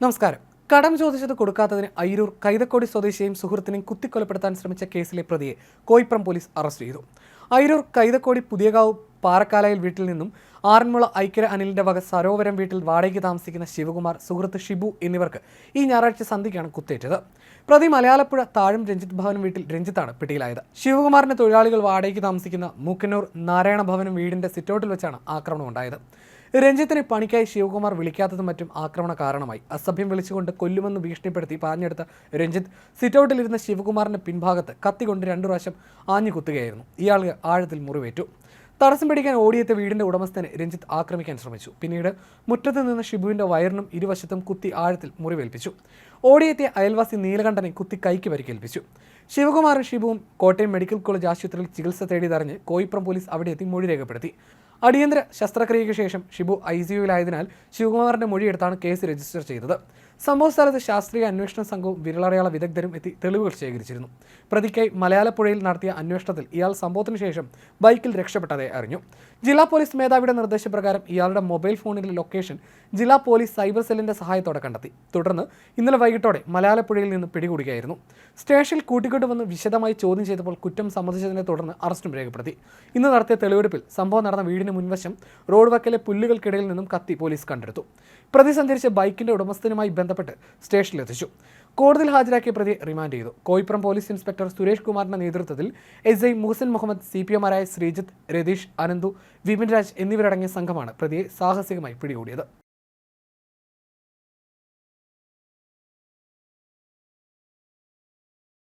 നമസ്കാരം. കടം ചോദിച്ചത് കൊടുക്കാത്തതിന് അയിരൂർ കൈതക്കോടി സ്വദേശിയെയും സുഹൃത്തിനെയും കുത്തിക്കൊലപ്പെടുത്താൻ ശ്രമിച്ച കേസിലെ പ്രതിയെ കോയിപ്രം പോലീസ് അറസ്റ്റ് ചെയ്തു. അയിരൂർ കൈതക്കോടി പുതിയകാവ് പാറക്കാലയിൽ വീട്ടിൽ നിന്നും ആറന്മുള ഐക്യര അനിലിന്റെ വക സരോവരം വീട്ടിൽ വാടകയ്ക്ക് താമസിക്കുന്ന ശിവകുമാർ സുഹൃത്ത് ഷിബു എന്നിവർക്ക് ഈ ഞായറാഴ്ച സന്ധ്യയ്ക്കാണ് കുത്തേറ്റത്. പ്രതി മലയാളപ്പുഴ താഴം രഞ്ജിത് ഭവൻ വീട്ടിൽ രഞ്ജിത്താണ് പിടിയിലായത്. ശിവകുമാറിന്റെ തൊഴിലാളികൾ വാടകയ്ക്ക് താമസിക്കുന്ന മൂക്കന്നൂർ നാരായണ ഭവനും വീടിന്റെ സിറ്റൗട്ടിൽ വെച്ചാണ് ആക്രമണം ഉണ്ടായത്. രഞ്ജിത്തിനെ പണിക്കായി ശിവകുമാർ വിളിക്കാത്തതും മറ്റും ആക്രമണ കാരണമായി. അസഭ്യം വിളിച്ചുകൊണ്ട് കൊല്ലുമെന്ന് ഭീഷണിപ്പെടുത്തി പാഞ്ഞെടുത്ത രഞ്ജിത്ത് സിറ്റൗട്ടിലിരുന്ന ശിവകുമാറിന്റെ പിൻഭാഗത്ത് കത്തിക്കൊണ്ട് രണ്ടു പ്രാവശ്യം ആഞ്ഞു കുത്തുകയായിരുന്നു. ഇയാൾക്ക് ആഴത്തിൽ മുറിവേറ്റു. തടസ്സം പിടിക്കാൻ ഓടിയെത്തിയ വീടിന്റെ ഉടമസ്ഥനെ രഞ്ജിത്ത് ആക്രമിക്കാൻ ശ്രമിച്ചു. പിന്നീട് മുറ്റത്ത് നിന്ന് ഷിബുവിന്റെ വയറിനും ഇരുവശത്തും കുത്തി ആഴത്തിൽ മുറിവേൽപ്പിച്ചു. ഓടിയെത്തിയ അയൽവാസി നീലകണ്ഠനെ കുത്തി കൈക്ക് പരിക്കേൽപ്പിച്ചു. ശിവകുമാറും ഷിബുവും കോട്ടയം മെഡിക്കൽ കോളേജ് ആശുപത്രിയിൽ ചികിത്സ തേടിയതറിഞ്ഞ് കോയിപ്പുറം പോലീസ് അവിടെ എത്തി മൊഴി രേഖപ്പെടുത്തി. അടിയന്തര ശസ്ത്രക്രിയയ്ക്ക് ശേഷം ഷിബു ഐ സിയുവിലായതിനാൽ ശിവകുമാറിന്റെ മൊഴിയെടുത്താണ് കേസ് രജിസ്റ്റർ ചെയ്തത്. സംഭവ സ്ഥലത്ത് ശാസ്ത്രീയ അന്വേഷണ സംഘവും വിരളറിയാള വിദഗ്ധരും എത്തി തെളിവുകൾ ശേഖരിച്ചിരുന്നു. പ്രതിക്കായി മലയാളപ്പുഴയിൽ നടത്തിയ അന്വേഷണത്തിൽ ഇയാൾ സംഭവത്തിന് ശേഷം ബൈക്കിൽ രക്ഷപ്പെട്ടതായി അറിഞ്ഞു. ജില്ലാ പോലീസ് മേധാവിയുടെ നിർദ്ദേശപ്രകാരം ഇയാളുടെ മൊബൈൽ ഫോണിലെ ലൊക്കേഷൻ ജില്ലാ പോലീസ് സൈബർ സെല്ലിന്റെ സഹായത്തോടെ കണ്ടെത്തി. തുടർന്ന് ഇന്നലെ വൈകിട്ടോടെ മലയാളപ്പുഴയിൽ നിന്ന് പിടികൂടുകയായിരുന്നു. സ്റ്റേഷനിൽ കൂട്ടിക്കൊണ്ടുവന്ന് വിശദമായി ചോദ്യം ചെയ്തപ്പോൾ കുറ്റം സമ്മതിച്ചതിനെ തുടർന്ന് അറസ്റ്റും രേഖപ്പെടുത്തി. ഇന്ന് നടത്തിയ തെളിവെടുപ്പിൽ സംഭവം നടന്ന വീടിന് മുൻവശം റോഡ് വക്കലെ പുല്ലുകൾക്കിടയിൽ നിന്നും കത്തി പോലീസ് കണ്ടെടുത്തു. പ്രതി സഞ്ചരിച്ച ബൈക്കിന്റെ ഉടമസ്ഥനുമായി ബന്ധപ്പെട്ട് സ്റ്റേഷനിലെത്തിച്ചു. കോടതിയിൽ ഹാജരാക്കിയ പ്രതി റിമാൻഡ് ചെയ്തു. കോയിപ്പുറം പോലീസ് ഇൻസ്പെക്ടർ സുരേഷ് കുമാറിന്റെ നേതൃത്വത്തിൽ S I Muhasin Muhammad C P എമാരായ Sreejith Ratheesh Ananthu Vipin Raj എന്നിവരടങ്ങിയ സംഘമാണ് പ്രതിയെ സാഹസികമായി പിടികൂടിയത്.